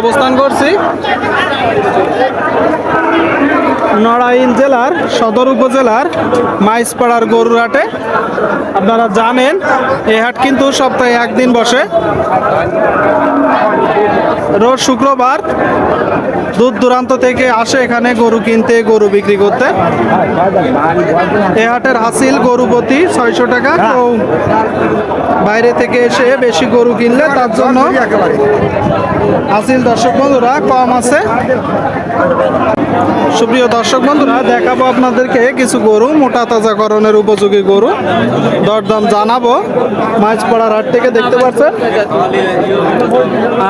অবস্থান করছি। নড়াইল জেলার সদর উপজেলার মাইসপাড়ার গরুরহাটে। আপনারা জানেন এই হাট কিন্তু সপ্তাহে একদিন বসে। রোজ শুক্রবার দূর দূরান্ত থেকে আসে এখানে গরু কিনতে, গরু বিক্রি করতে। এ হাটের হাসিল গরু প্রতি ছয়শো টাকা। বাইরে থেকে এসে বেশি গরু কিনলে তার জন্য হাসিল দর্শক বন্ধুরা, কম আছে। সুপ্রিয় দর্শক বন্ধুরা, দেখাবো আপনাদেরকে কিছু গরু, মোটা তাজাকরণের উপযোগী গরু। দরদাম জানাব। মাছপাড়ার হাট থেকে দেখতে পাচ্ছেন।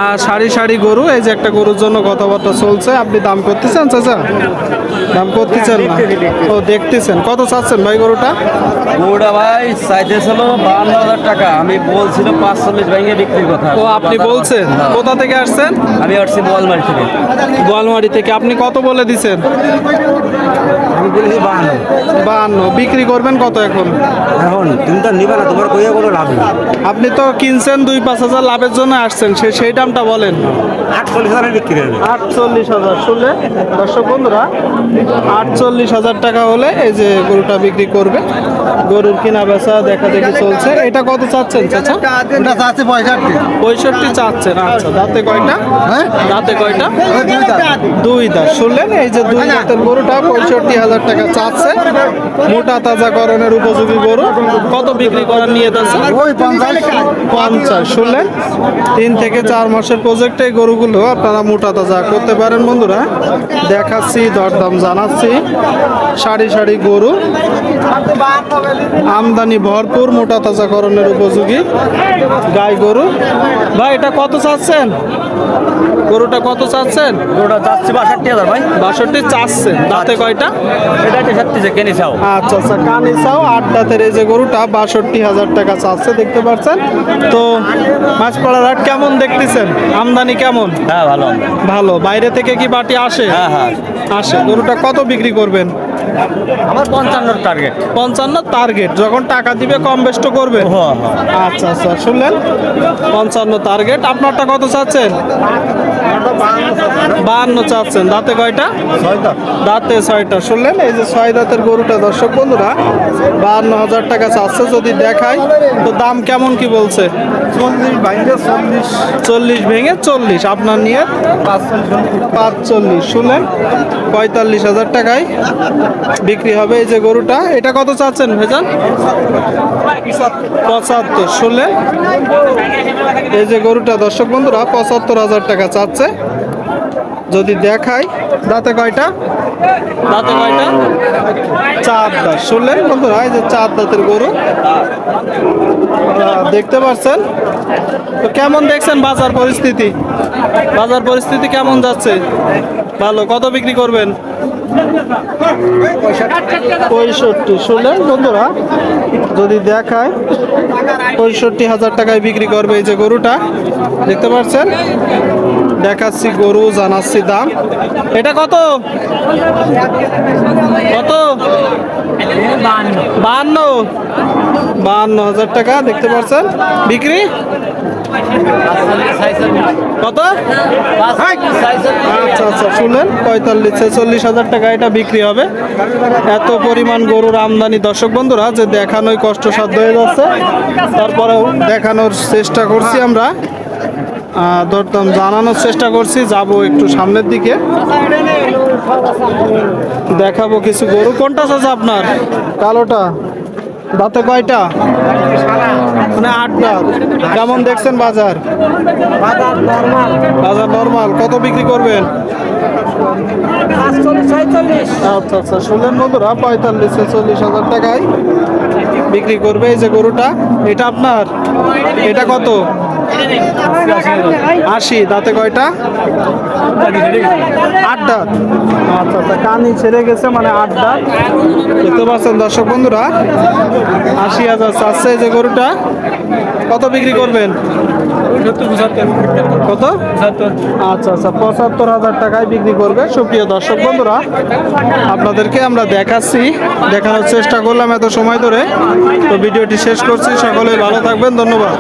আর সারি সারি গরু, এই যে একটা গরুর জন্য কথাবার্তা চলছে। আপনি দাম করতেছেন চাচা? দাম করতেছেন না ও দেখতেছেন। কত চাচ্ছেন ভাই গরুটা? গরুটা ভাই চাইতেছিল বাহান্ন হাজার টাকা। আমি বলছিল পাঁচচল্লিশ ভেঙে বিক্রির কথা। তো আপনি বলছেন? কোথা থেকে আসছেন? আমি আসছি বোয়ালমারি থেকে। বোয়ালমারি থেকে। আপনি কত বলে দিছেন আমি বলেছি বাহান্ন। বাহান্ন। বিক্রি করবেন কত এখন? এখন তুমি তো নিবে না তোমার কইয়া কোনো লাভ নেই। আপনি তো কিনছেন দুই পাঁচ হাজার লাভের জন্য আসছেন। সে সেই দামটা বলেন। আটচল্লিশ হাজার বিক্রি হবে। আটচল্লিশ হাজার শুনলে দর্শক বন্ধুরা আটচল্লিশ হাজার টাকা হলে এই যে গরুটা বিক্রি করবে। গরুর কিনা বেচা দেখা দেখি চলছে। এটা কত চাচ্ছেন চাচা? এটা চাচ্ছে পঁয়ষট্টি। পঁয়ষট্টি চাচ্ছেন আচ্ছা। দাঁতে কয়টা? হ্যাঁ? দাঁতে কয়টা? দুই দাঁত। শুনলেন এই যে দুই দাঁতের গরুটা পঁয়ষট্টি হাজার টাকা চাচ্ছে। মোটা তাজাকরণের উপযোগী গরু। কত বিক্রি করার নিয়ে আছে? ওই পঞ্চাশ। পঞ্চাশ শুনলেন? তিন থেকে চার মাসের প্রজেক্টে গরুগুলো আপনারা মোটা তাজা করতে পারেন বন্ধুরা। দেখাচ্ছি দরদাম জানাচ্ছি। সারি সারি গরু। আমদানি ভরপুর মোটা তাজাকরণের উপযোগী গাই গরু। ভাই এটা কত চাচ্ছেন? গরুটা কত চাচ্ছেন? গরুটা চাচ্ছি বাষট্টি হাজার ভাই। বাষট্টি চাচ্ছেন দাঁতে কয়টা? এটা কেনে চাও। আচ্ছা আচ্ছা কানিসাও আট দাঁতের এই যে গরুটা বাষট্টি হাজার টাকা চাচ্ছে দেখতে পাচ্ছেন? তো মাছপাড়ার হাট কেমন দেখতেছেন? আমদানি কেমন? হ্যাঁ ভালো। ভালো। বাইরে থেকে কি বাটি আসে? হ্যাঁ হ্যাঁ। আসে। গরুটা কত বিক্রি করবেন? আমার পঞ্চান্নর টার্গেট পঞ্চান্ন টার্গেট যখন টাকা দিবে কম বেস্ট করবেন হ্যাঁ হ্যাঁ। আচ্ছা আচ্ছা শুনলেন? পঞ্চান্ন টার্গেট আপনারটা কত চাচ্ছেন? বাহান্ন চাচ্ছেন। দাঁতে কয়টা? দাঁতে ছয়টা। শুনলেন? এই যে ছয় দাঁতের গরুটা দর্শক বন্ধুরা বাহান্ন হাজার টাকা চাচ্ছে যদি দেখায় তো দাম কেমন কি বলছে? চল্লিশ বাইরে চল্লিশ। চল্লিশ ভেঙে চল্লিশ। আপনার নিয়ে পাঁচ চল্লিশ শুনলেন? পঁয়তাল্লিশ হাজার টাকায় বিক্রি হবে এই যে গরুটা। এটা কত চাচ্ছেন ভেজান পঁচাত্তর। শুনলেন? এই যে গরুটা দর্শক বন্ধুরা পঁচাত্তর হাজার টাকা চাচ্ছে। যদি দেখাই দাঁতে কয়টা? দাঁতে কয়টা? চার দাঁত। শুনলেন বন্ধুরা এই যে চার দাঁতের গরু। দেখতে পাচ্ছেন তো কেমন দেখছেন বাজার পরিস্থিতি? বাজার পরিস্থিতি কেমন যাচ্ছে? ভালো কত বিক্রি করবেন? পঁয়ষট্টি। শুনলেন বন্ধুরা? যদি দেখায় পঁয়ষট্টি হাজার টাকায় বিক্রি করবে এই যে গরুটা। দেখতে পাচ্ছেন দেখাচ্ছি গরু, জানাচ্ছি দাম। এটা কত? কত? বাহান্ন বাহান্ন হাজার টাকা, দেখতে পাচ্ছেন। বিক্রি? কত? আচ্ছা আচ্ছা শুনলেন পঁয়তাল্লিশ, ছেচল্লিশ হাজার টাকা এটা বিক্রি হবে। এত পরিমাণ গরুর আমদানি। দর্শক বন্ধুরা, যে দেখানোই কষ্টসাধ্য হয়ে যাচ্ছে। তারপরেও দেখানোর চেষ্টা করছি আমরা। দরদাম জানানোর চেষ্টা করছি। যাব একটু সামনের দিকে। দেখাবো কিছু গরু। কোনটা চাচা আপনার? কালোটা? দাঁতে কয়টা? মানে আটটা। কেমন দেখছেন বাজার? বাজার নর্মাল। কত বিক্রি করবেন? আচ্ছা আচ্ছা। শুনলেন বন্ধুরা, পঁয়তাল্লিশ, ছেচল্লিশ হাজার টাকায় বিক্রি করবে এই যে গরুটা। এটা আপনার? এটা কত? আশি, দাঁতে কয়টা? আট দাঁত। আচ্ছা আচ্ছা কানি ছেড়ে গেছে মানে আট দাঁত। দেখতে পাচ্ছেন দর্শক বন্ধুরা, আশি হাজার চাচ্ছে যে গরুটা। কত বিক্রি করবেন? কত? আচ্ছা আচ্ছা পঁচাত্তর হাজার টাকায় বিক্রি করবে। সুপ্রিয় দর্শক বন্ধুরা, আপনাদেরকে আমরা দেখাচ্ছি, দেখানোর চেষ্টা করলাম এত সময় ধরে। তো ভিডিওটি শেষ করছি, সকলে ভালো থাকবেন, ধন্যবাদ।